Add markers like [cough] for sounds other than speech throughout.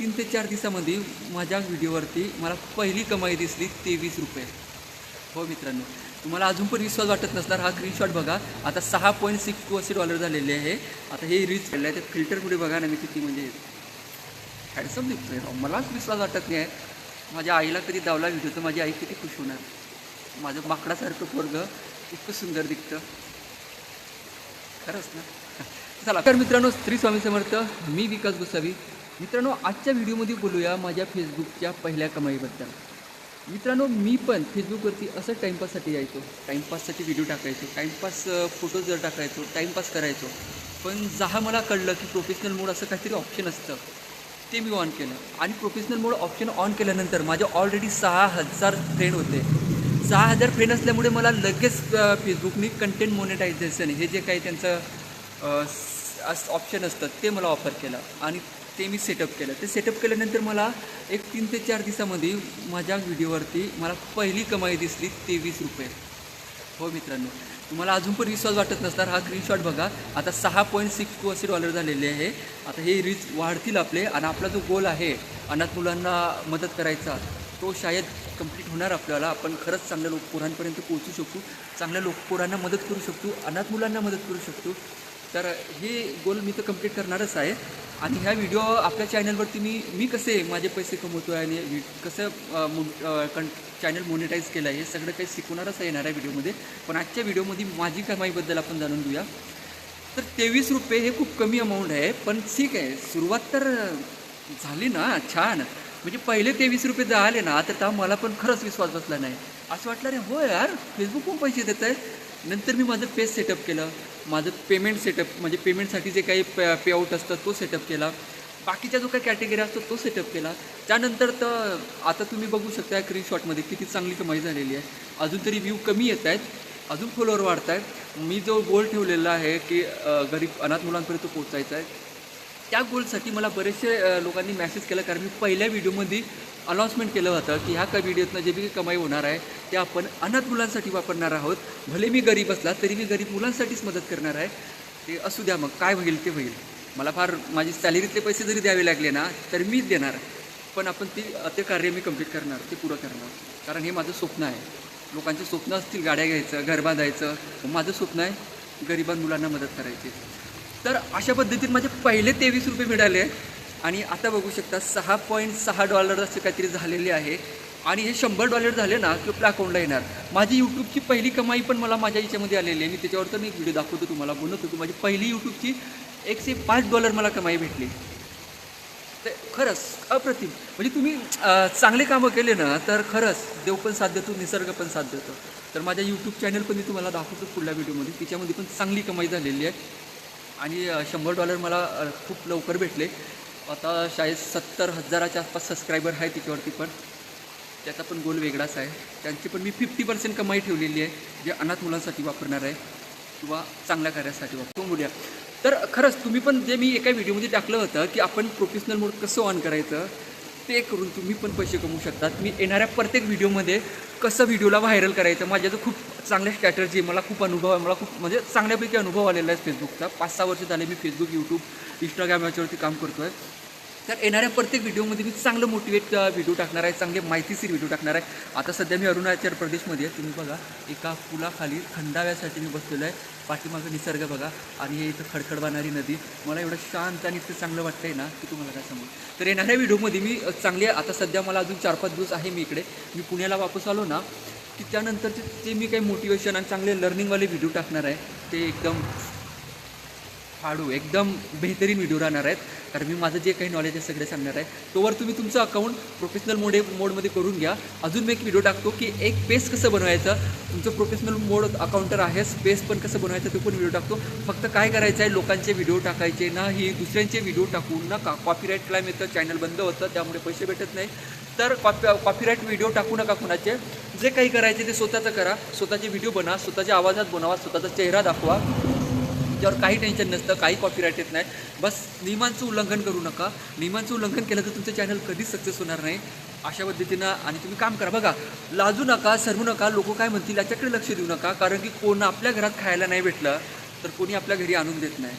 तीन ते चार दिवसामध्ये माझ्या व्हिडिओवरती मला पहिली कमाई दिसली तेवीस रुपये. हो मित्रांनो तुम्हाला अजून पण विश्वास वाटत नसणार हा स्क्रीनशॉट बघा. आता सहा पॉईंट सिक्स टू असे डॉलर झालेले आहे. आता हे रीच केलं आहे. ते फिल्टर पुढे बघा ना मी किती म्हणजे हॅडसम दिसतोय. राव. मलाच विश्वास वाटत नाही. आहे माझ्या आईला कधी दावला व्हिडिओ तर माझी आई किती खुश होणार. माझं माकडासारखं पोरग इतकं सुंदर दिसतं खरंच ना? [laughs] चला तर मित्रांनो स्त्री स्वामी समर्थ मी विकास गोसावी. मित्रांनो आजच्या व्हिडिओमध्ये बोलूया माझ्या फेसबुकच्या पहिल्या कमाईबद्दल. मित्रांनो मी पण फेसबुकवरती असं टाईमपाससाठी यायचो. टाईमपाससाठी व्हिडिओ टाकायचो. टाईमपास फोटो जर टाकायचो टाईमपास करायचो. पण जहा मला कळलं की प्रोफेशनल मोड असं काहीतरी ऑप्शन असतं ते मी ऑन केलं. आणि प्रोफेशनल मोड ऑप्शन ऑन केल्यानंतर माझे ऑलरेडी सहा हजार फ्रेंड होते. सहा हजार फ्रेंड असल्यामुळे मला लगेच फेसबुकने फेसबुकनी कंटेंट मोनेटायझेशन हे जे काही त्यांचं ऑप्शन असतं ते मला ऑफर केलं. आणि ते मी सेटअप केलं. ते सेटअप केल्यानंतर मला एक तीन ते चार दिवसामध्ये माझ्या व्हिडिओवरती मला पहिली कमाई दिसली तेवीस रुपये. हो मित्रांनो तुम्हाला अजून पण विश्वास वाटत नसणार हा स्क्रीनशॉट बघा. आता सहा पॉईंट सिक्स टू असे डॉलर झालेले आहे. आता हे रीच वाढतील आपले आणि आपला जो गोल आहे अनाथ मुलांना मदत करायचा तो शायद कंप्लीट होणार आपल्याला. आपण खरंच चांगल्या लोकपुरांपर्यंत पोहोचू शकतो चांगल्या लोकपुरांना मदत करू शकतो अनाथ मुलांना मदत करू शकतो तर हे गोल मी तर कंप्लीट करणारच आहे. आणि ह्या व्हिडिओ आपल्या चॅनलवरती मी मी कसे माझे पैसे कमवतो आहे आणि कसं मो- कं चॅनल मोनिटाईज केलं आहे हे सगळं काही शिकवणारच आहे येणाऱ्या व्हिडिओमध्ये पण आजच्या व्हिडिओमध्ये माझी कमाईबद्दल आपण जाणून घेऊया. तर तेवीस रुपये हे खूप कमी अमाऊंट आहे पण ठीक आहे. सुरुवात तर झाली ना छान. म्हणजे पहिले तेवीस रुपये जर आले ना तर त्या मला पण खरंच विश्वास बसला नाही. असं वाटलं रे हो यार फेसबुक पैसे देत आहे नंतर मी माझं पेज सेटअप केलं. माझं पेमेंट सेटअप म्हणजे पेमेंटसाठी जे काही पे पेआउट असतं तो सेटअप केला. बाकीचा जो काही कॅटेगरी असतो तो सेटअप केला. त्यानंतर तर आता तुम्ही बघू शकता स्क्रीनशॉटमध्ये किती चांगली कमाई झालेली आहे. अजून तरी व्ह्यू कमी येत आहेत. अजून फॉलोअर वाढत आहेत. मी जो गोल ठेवलेला आहे की गरीब अनाथ मुलांपर्यंत पोहोचायचा आहे. त्या गोलसाठी मला बरेचसे लोकांनी मॅसेज केला. कारण मी पहिल्या व्हिडिओमध्ये अनाऊन्समेंट केलं होतं की ह्या का व्हिडिओतनं जे बी काही कमाई होणार आहे ते आपण अनाथ मुलांसाठी वापरणार आहोत. भले मी गरीब असला तरी मी गरीब मुलांसाठीच मदत करणार आहे. ते असू द्या मग काय होईल ते होईल. मला फार माझी सॅलरीतले पैसे जरी द्यावे लागले ना तर मीच देणार. पण आपण ती ते कार्य मी कंप्लीट करणार ते पुरं करणार. कारण हे माझं स्वप्न आहे. लोकांचे स्वप्न असतील गाड्या घ्यायचं घर बांधायचं. मग माझं स्वप्न आहे गरिबां मुलांना मदत करायची. तर अशा पद्धतीत माझे पहिले तेवीस रुपये मिळाले आणि आता बघू शकता सहा पॉईंट सहा डॉलर असं काहीतरी झालेले आहे. आणि हे शंभर डॉलर झाले ना की आपल्या अकाउंटला येणार. माझी यूट्यूबची पहिली कमाई पण मला माझ्या याच्यामध्ये आलेली आहे. मी त्याच्यावर तर मी व्हिडिओ दाखवतो तुम्हाला बोलत होतो. माझी पहिली यूट्यूबची एकशे पाच डॉलर मला कमाई भेटली. ते खरंच अप्रतिम. म्हणजे तुम्ही चांगले कामं केले ना तर खरंच देव पण साथ देतो निसर्ग पण साथ देतो. तर माझ्या यूट्यूब चॅनल पण मी तुम्हाला दाखवतो पुढल्या व्हिडिओमध्ये तिच्यामध्ये पण चांगली कमाई झालेली आहे. आणि शंभर डॉलर मला खूप लवकर भेटले. आता शाळेत सत्तर हजाराच्या आसपास सबस्क्रायबर आहे तिच्यावरती पण. त्याचा पण गोल वेगळाच आहे. त्यांची पण मी फिफ्टी पर्सेंट कमाई ठेवलेली आहे जे अनाथ मुलांसाठी वापरणार आहे किंवा चांगल्या कार्यासाठी वापरतो बोलूया तर खरंच तुम्ही पण जे मी एका व्हिडिओमध्ये टाकलं होतं की आपण प्रोफेशनल मोड कसं ऑन करायचं ते करून तुम्ही पण पैसे कमवू शकतात. मी येणाऱ्या प्रत्येक व्हिडिओमध्ये कसं व्हिडिओला व्हायरल करायचं माझ्या तर खूप चांगल्या स्ट्रॅटर्जी आहे मला खूप अनुभव आहे मला खूप म्हणजे चांगल्यापैकी अनुभव आलेला आहे फेसबुकचा पाच सहा वर्ष झाले मी फेसबुक यूट्यूब इंस्टाग्राम याच्यावरती काम करतो आहे तर येणाऱ्या प्रत्येक व्हिडिओमध्ये मी चांगलं मोटिवेट व्हिडिओ टाकणार आहे चांगले माहितीशीर व्हिडिओ टाकणार आहे. आता सध्या मी अरुणाचल प्रदेशमध्ये आहे. तुम्ही बघा एका पुलाखाली थंडाव्यासाठी मी बसलेलो आहे. पाठीमागं निसर्ग बघा आणि हे इथं खडखड वाहणारी नदी. मला एवढं शांत आणि इतकं चांगलं वाटतंय ना की तुम्हाला काय सांगू? तर येणाऱ्या व्हिडिओमध्ये मी चांगले आता सध्या मला अजून चार पाच दिवस आहे मी इकडे. मी पुण्याला वापस आलो ना की त्यानंतरचे ते मी काही मोटिवेशन आणि चांगले लर्निंगवाले व्हिडिओ टाकणार आहे. ते एकदम फाडू एकदम बेहतरीन व्हिडिओ राहणार आहेत. कारण मी माझं जे काही नॉलेज आहे सगळे सांगणार आहे. तोवर तुम्ही तुमचं अकाउंट प्रोफेशनल मोडे मोडमध्ये करून घ्या. अजून मी एक व्हिडिओ टाकतो की एक पेज कसं बनवायचं. तुमचं प्रोफेशनल मोड अकाउंटर आहे स्पेस पण कसं बनवायचं ते पण व्हिडिओ टाकतो. फक्त काय करायचं आहे लोकांचे व्हिडिओ टाकायचे नाही दुसऱ्यांचे व्हिडिओ टाकून नका. कॉपीराईट क्लाइम येतं चॅनल बंद होतं त्यामुळे पैसे भेटत नाही. तर कॉपी कॉपीराईट व्हिडिओ टाकू नका कुणाचे. जे काही करायचे ते स्वतःचं करा. स्वतःचे व्हिडिओ बनवा स्वतःच्या आवाजात बनवा स्वतःचा चेहरा दाखवा. त्यांच्यावर काही टेन्शन नसतं काही कॉपीराईट येत नाही. बस नियमांचं उल्लंघन करू नका. नियमांचं उल्लंघन केलं तर तुमचं चॅनल कधीच सक्सेस होणार नाही. अशा पद्धतीनं आणि तुम्ही काम करा. बघा लाजू नका सरवू नका लोक काय म्हणतील याच्याकडे लक्ष देऊ नका. कारण की कोण आपल्या घरात खायला नाही भेटलं तर कोणी आपल्या घरी आणून देत नाही.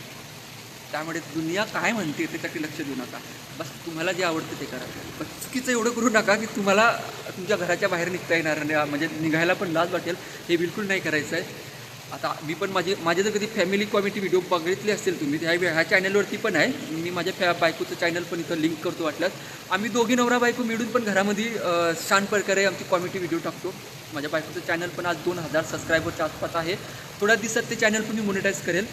त्यामुळे दुनिया काय म्हणते त्याच्याकडे लक्ष देऊ नका. बस तुम्हाला जे आवडतं ते करा. पण चुकीचं एवढं करू नका की तुम्हाला तुमच्या घराच्या बाहेर निघता येणार नाही. म्हणजे निघायला पण लाज वाटेल. हे बिलकुल नाही करायचं आहे आता मी पण माझी माझे जर कधी फॅमिली कॉमेडी व्हिडिओ बघितले असतील तुम्ही ह्या ह्या चॅनलवरती पण आहे. मी माझ्या फॅ बायकोचं चॅनल पण इथं लिंक करतो वाटल्यास. आम्ही दोघी नवरा बायको मिळून पण घरामध्ये छान प्रकारे आमची कॉमेडी व्हिडिओ टाकतो. माझ्या बायकोचं चॅनल पण आज दोन हजार सबस्क्रायबरच्या आसपास आहे. थोड्या दिवसात ते चॅनल पण मी मोनिटाईज करेल.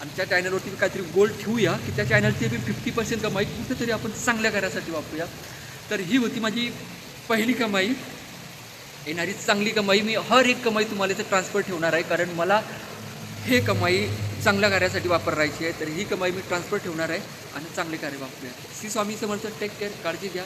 आणि त्या चॅनलवरती मी काहीतरी गोल ठेवूया की त्या चॅनलची बी फिफ्टी पर्सेंट कमाई कुठेतरी आपण चांगल्या कार्यासाठी वापरूया. तर ही होती माझी पहिली कमाई. येणारी चांगली कमाई मी हर एक कमाई तुम्हाला इथं ट्रान्सफर ठेवणार आहे. कारण मला हे कमाई चांगल्या कार्यासाठी वापरायची आहे. तर ही कमाई मी ट्रान्सफर ठेवणार आहे. आणि चांगले कार्य वापरूया. श्री स्वामी समर्थ टेक केअर काळजी घ्या.